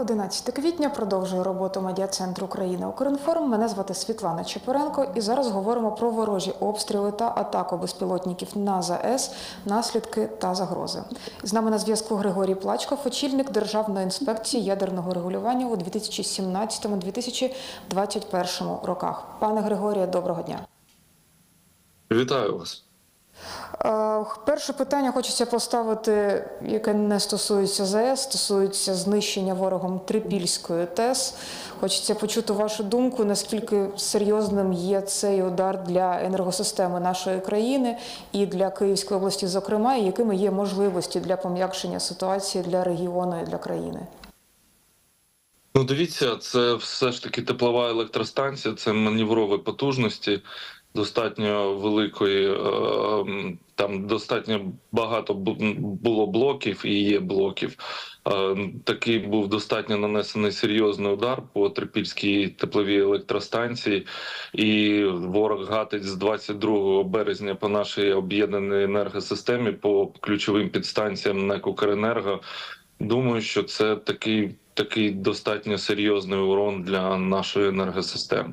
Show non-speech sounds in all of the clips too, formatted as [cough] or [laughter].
11 квітня продовжує роботу медіа-центру України Укрінформ. Мене звати Світлана Чепуренко, і зараз говоримо про ворожі обстріли та атаку безпілотників на ЗАЕС, наслідки та загрози. З нами на зв'язку Григорій Плачков, очільник Державної інспекції ядерного регулювання у 2017-2021 роках. Пане Григорія, доброго дня. Вітаю вас. Е, Перше питання хочеться поставити, яке не стосується ЗАЕС, стосується знищення ворогом Трипільської ТЕС. Хочеться почути вашу думку, наскільки серйозним є цей удар для енергосистеми нашої країни і для Київської області, зокрема, і якими є можливості для пом'якшення ситуації для регіону і для країни. Ну, дивіться, це все ж таки теплова електростанція, це маневрові потужності достатньо великої. е, Там достатньо багато було блоків і є блоків. Е, Такий був достатньо нанесений серйозний удар по Трипільській тепловій електростанції, і ворог гатить з 22 березня по нашій об'єднаній енергосистемі по ключовим підстанціям НЕК «Укренерго». Думаю, що це такий такий достатньо серйозний урон для нашої енергосистеми.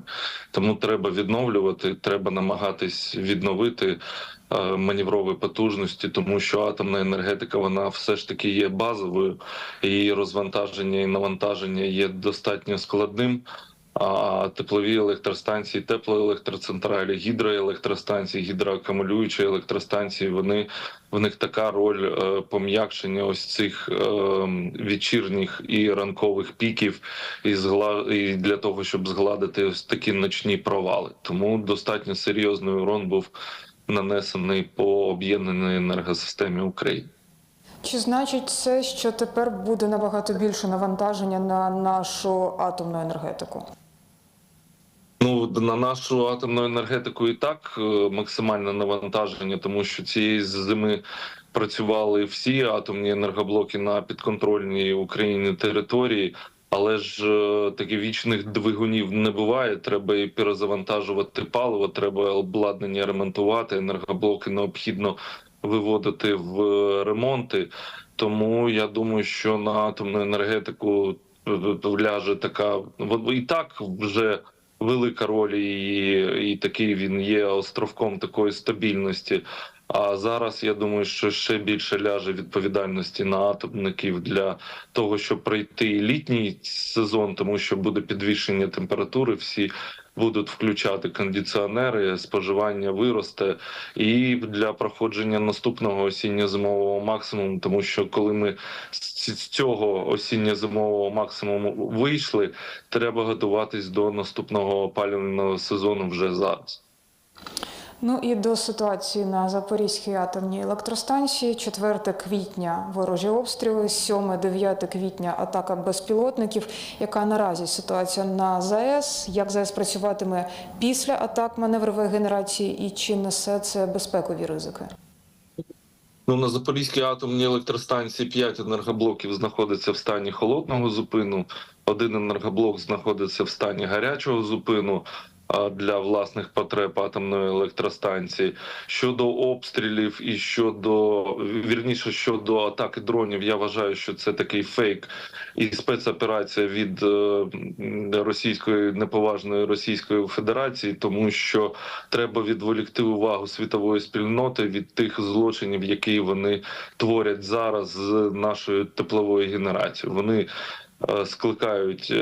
Тому треба відновлювати, треба намагатись відновити е, маневрові потужності, тому що атомна енергетика вона все ж таки є базовою, її розвантаження і навантаження є достатньо складним. Теплові електростанції, теплоелектроцентралі, гідроелектростанції, гідроакумулюючі електростанції, вони в них така роль е, пом'якшення ось цих е, вечірніх і ранкових піків, і згла... і для того, щоб згладити ось такі ночні провали. Тому достатньо серйозний урон був нанесений по об'єднаній енергосистемі України. Чи значить це, що тепер буде набагато більше навантаження на нашу атомну енергетику? Ну на нашу атомну енергетику і так е, максимальне навантаження, тому що цієї зими працювали всі атомні енергоблоки на підконтрольній Україні території. Але ж е, таких вічних двигунів не буває. Треба і перезавантажувати паливо, треба обладнання ремонтувати. Енергоблоки необхідно виводити в ремонти. Тому я думаю, що на атомну енергетику ляже така і так вже велика роль, і, і такий він є островком такої стабільності. А зараз я думаю, що ще більше ляже відповідальності на атомників для того, щоб пройти літній сезон, тому що буде підвищення температури. Всі будуть включати кондиціонери, споживання виросте, і для проходження наступного осінньо-зимового максимуму, тому що коли ми з цього осінньо-зимового максимуму вийшли, треба готуватись до наступного опалювального сезону вже зараз. Ну і до ситуації на Запорізькій атомній електростанції. 4 квітня ворожі обстріли, 7-9 квітня атака безпілотників. Яка наразі ситуація на ЗАЕС? Як ЗАЕС працюватиме після атак маневрової генерації і чи несе це безпекові ризики? Ну на Запорізькій атомній електростанції 5 енергоблоків знаходиться в стані холодного зупину. Один енергоблок знаходиться в стані гарячого зупину для власних потреб атомної електростанції щодо обстрілів і щодо вірніше щодо атаки дронів. Я вважаю, що це такий фейк і спецоперація від е, російської неповажної Російської Федерації, тому що треба відволікти увагу світової спільноти від тих злочинів, які вони творять зараз з нашою тепловою генерацією. Вони е, скликають.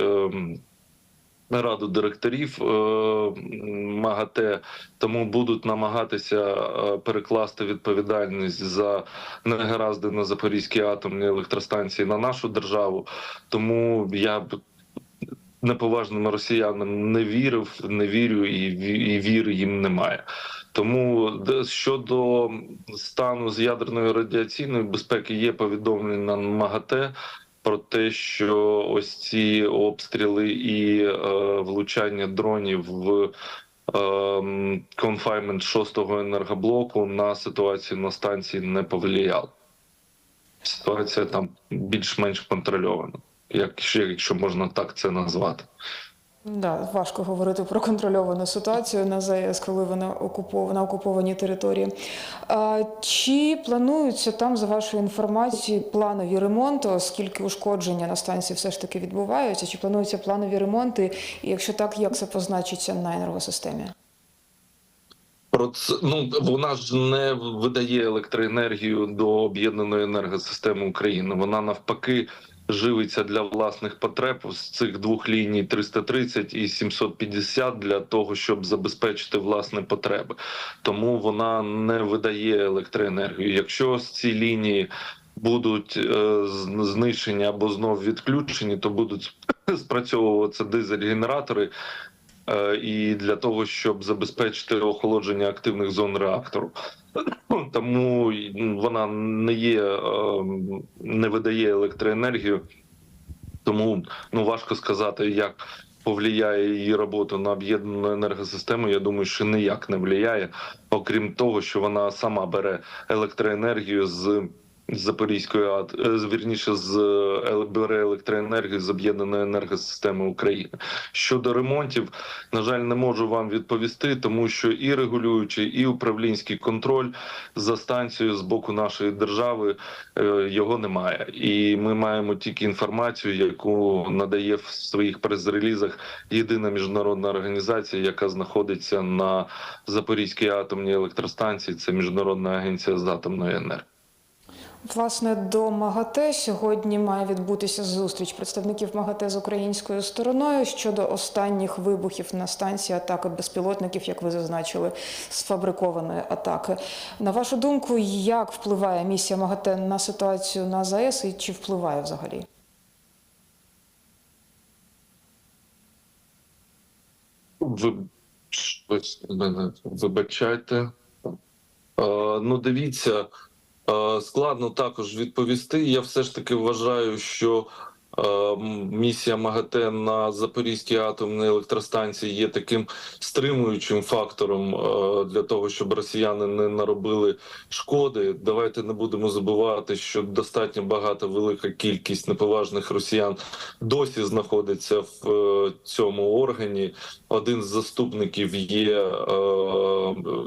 Раду директорів е, МАГАТЕ, тому будуть намагатися е, перекласти відповідальність за негаразди на Запорізькій атомній електростанції на нашу державу. Тому я б неповажним росіянам не вірив, не вірю і, і віри їм немає. Тому щодо стану з ядерної радіаційної безпеки є повідомлення на МАГАТЕ про те, що ось ці обстріли і е, влучання дронів в конфаймент шостого енергоблоку на ситуацію на станції не повлияло, Ситуація там більш-менш контрольована, якщо, якщо можна так це назвати. Да, важко говорити про контрольовану ситуацію на ЗАЕС, коли вона окупована на окупованій території. А, чи плануються там, за вашою інформацією, планові ремонти, оскільки ушкодження на станції все ж таки відбуваються? Чи плануються планові ремонти? І якщо так, як це позначиться на енергосистемі? Про це ну вона ж не видає електроенергію до об'єднаної енергосистеми України. Вона навпаки живиться для власних потреб з цих двох ліній 330 і 750 для того, щоб забезпечити власні потреби. Тому вона не видає електроенергію. Якщо з ці лінії будуть е, знищені або знов відключені, то будуть спрацьовуватися дизель-генератори. Е, І для того, щоб забезпечити охолодження активних зон реактору, [coughs] тому вона не є, е, не видає електроенергію, тому ну важко сказати, як повлияє її робота на об'єднану енергосистему. Я думаю, що ніяк не впливає, окрім того, що вона сама бере електроенергію з. З Запорізької ат е, з- е, бере електроенергію з об'єднаної енергосистеми України. Щодо ремонтів, на жаль, не можу вам відповісти, тому що і регулюючий, і управлінський контроль за станцією з боку нашої держави е, його немає. І ми маємо тільки інформацію, яку надає в своїх прес-релізах єдина міжнародна організація, яка знаходиться на Запорізькій атомній електростанції. Це міжнародна агенція з атомної енергії. Власне, до МАГАТЕ сьогодні має відбутися зустріч представників МАГАТЕ з українською стороною щодо останніх вибухів на станції атаки безпілотників, як ви зазначили, сфабрикованої атаки. На вашу думку, як впливає місія МАГАТЕ на ситуацію на ЗАЕС і чи впливає взагалі? Ви щось мене вибачайте. Е, ну, дивіться, складно також відповісти. Я все ж таки вважаю, що е, місія МАГАТЕ на Запорізькій атомній електростанції є таким стримуючим фактором е, для того, щоб росіяни не наробили шкоди. Давайте не будемо забувати, що достатньо багато велика кількість неповажних росіян досі знаходиться в е, цьому органі. Один з заступників є е,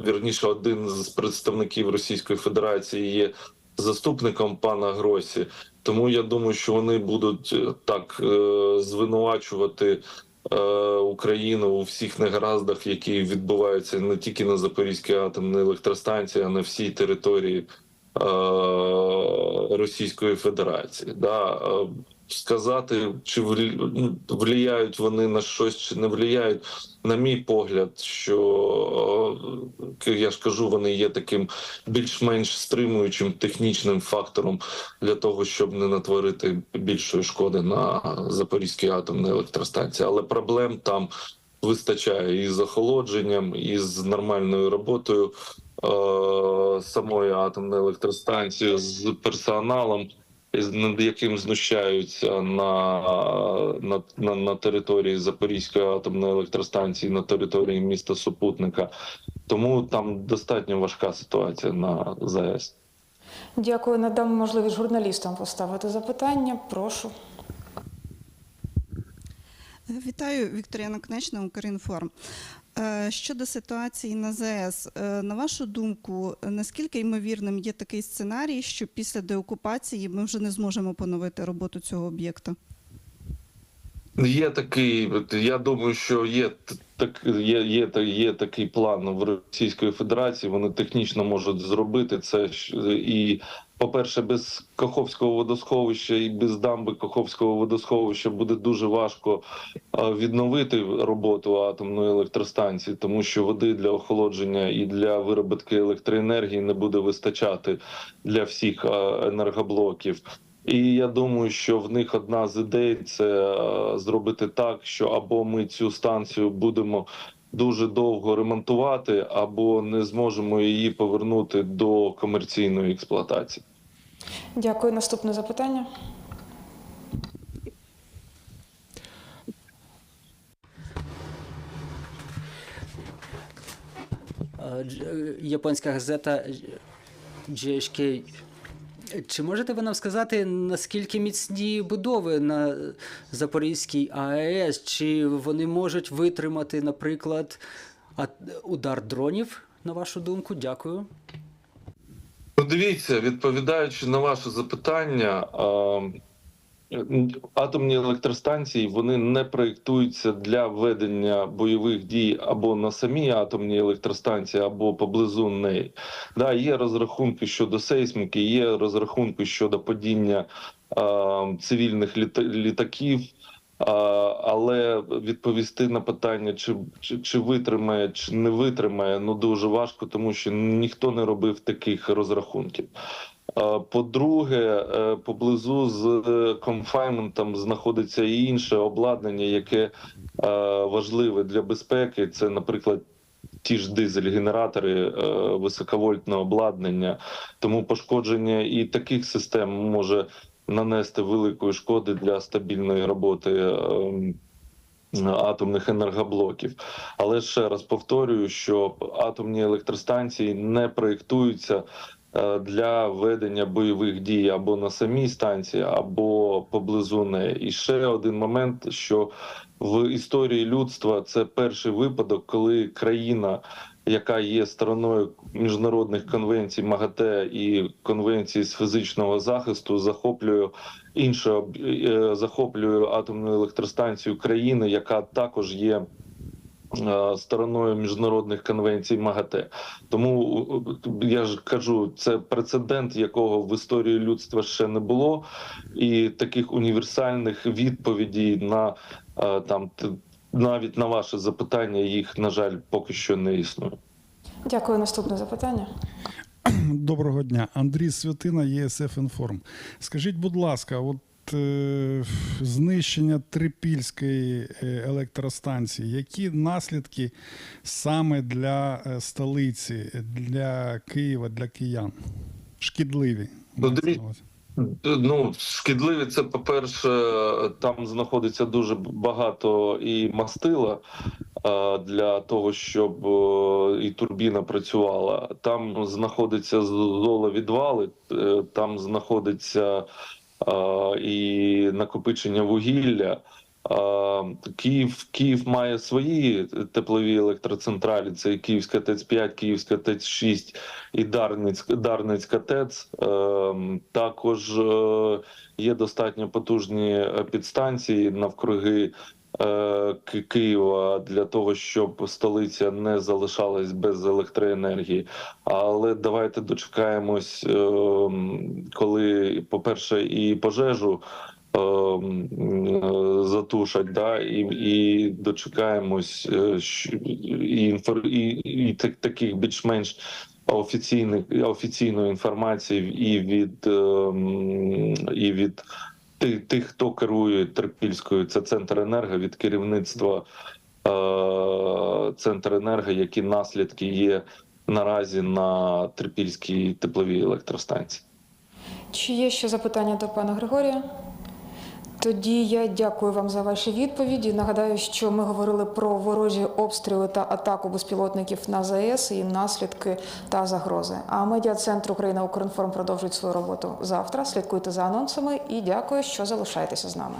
вірніше, один з представників Російської Федерації є заступником пана Гросі. Тому я думаю, що вони будуть е, так е, звинувачувати. е, Україну у всіх негараздах, які відбуваються не тільки на Запорізькій атомній електростанції, а на всій території Російської Федерації. Да. Сказати, чи ну, влияють вони на щось, чи не влияють, на мій погляд, що е, я ж кажу, вони є таким більш-менш стримуючим технічним фактором для того, щоб не натворити більшої шкоди на Запорізькій атомній електростанції. Але проблем там вистачає і з охолодженням, і з нормальною роботою е, самої атомної електростанції, з персоналом. Над яким знущаються на, на, на, на території Запорізької атомної електростанції, на території міста Супутника. Тому там достатньо важка ситуація на ЗАЕС. Дякую. Надам можливість журналістам поставити запитання. Прошу. Вітаю, Вікторія Наконечна, Укрінформ. Е, Щодо ситуації на ЗАЕС, е, на вашу думку, наскільки ймовірним є такий сценарій, що після деокупації ми вже не зможемо поновити роботу цього об'єкта? Є такий, я думаю, що є так, є, є, є такий план в Російської Федерації. Вони технічно можуть зробити це і, по-перше, без Каховського водосховища і без дамби Каховського водосховища буде дуже важко відновити роботу атомної електростанції, тому що води для охолодження і для виробітки електроенергії не буде вистачати для всіх енергоблоків. І я думаю, що в них одна з ідей це е, зробити так, що або ми цю станцію будемо дуже довго ремонтувати, або не зможемо її повернути до комерційної експлуатації. Дякую. Наступне запитання. Е, е, японська газета GHK Чи можете ви нам сказати, наскільки міцні будови на Запорізькій АЕС? Чи вони можуть витримати, наприклад, удар дронів, на вашу думку? Дякую. Подивіться, дивіться, відповідаючи на ваше запитання, а, атомні електростанції вони не проєктуються для ведення бойових дій або на самій атомній електростанції, або поблизу неї. Да, є розрахунки щодо сейсміки, є розрахунки щодо падіння а, цивільних літа- літаків. Але відповісти на питання, чи, чи, чи витримає, чи не витримає, ну дуже важко, тому що ніхто не робив таких розрахунків. А, По-друге, е, поблизу з е, конфайнментом знаходиться і інше обладнання, яке е, важливе для безпеки. Це, наприклад, ті ж дизель-генератори, е, високовольтне обладнання. Тому пошкодження і таких систем може нанести великої шкоди для стабільної роботи. Атомних енергоблоків, але ще раз повторюю, що атомні електростанції не проєктуються е, для ведення бойових дій або на самій станції, або поблизу неї. І ще один момент, що в історії людства це перший випадок, коли країна, яка є стороною міжнародних конвенцій МАГАТЕ і конвенції з фізичного захисту, захоплює інше е, захоплює атомну електростанцію країни, яка також є. Е, Стороною міжнародних конвенцій МАГАТЕ, тому е, я ж кажу, це прецедент, якого в історії людства ще не було, і таких універсальних відповідей на е, там навіть на ваше запитання їх на жаль поки що не існує. Дякую. Наступне запитання. Доброго дня, Андрій Святина, ЄСФ Інформ. Скажіть, будь ласка, от знищення Трипільської е, електростанції, які наслідки саме для е, столиці, для Києва, для киян? Шкідливі. Ну. Ну, шкідливі це, по-перше, там знаходиться дуже багато і мастила е, для того, щоб е, і турбіна працювала. Там знаходиться золовідвали, е, там знаходиться е, і накопичення вугілля. Київ, Київ має свої теплові електроцентралі. Це Київська ТЕЦ-5, Київська ТЕЦ-6 і Дарницька, Дарницька ТЕЦ. Е, Також е, є достатньо потужні е, підстанції навкруги Києва для того, щоб столиця не залишалась без електроенергії. Але давайте дочекаємось, е, коли, по-перше, і пожежу. е, Затушать, да, і, і дочекаємось е, і, і, і таких більш-менш офіційних офіційної інформації і від і від тих, тих, хто керує Терпільською, це центр енерго від керівництва е, центр енерго, які наслідки є наразі на Трипільській тепловій електростанції. Чи є ще запитання до пана Григорія? Тоді я дякую вам за ваші відповіді. Нагадаю, що ми говорили про ворожі обстріли та атаку безпілотників на ЗАЕС, і наслідки та загрози. А медіа-центр Україна Укрінформ продовжують свою роботу завтра. Слідкуйте за анонсами і дякую, що залишаєтеся з нами.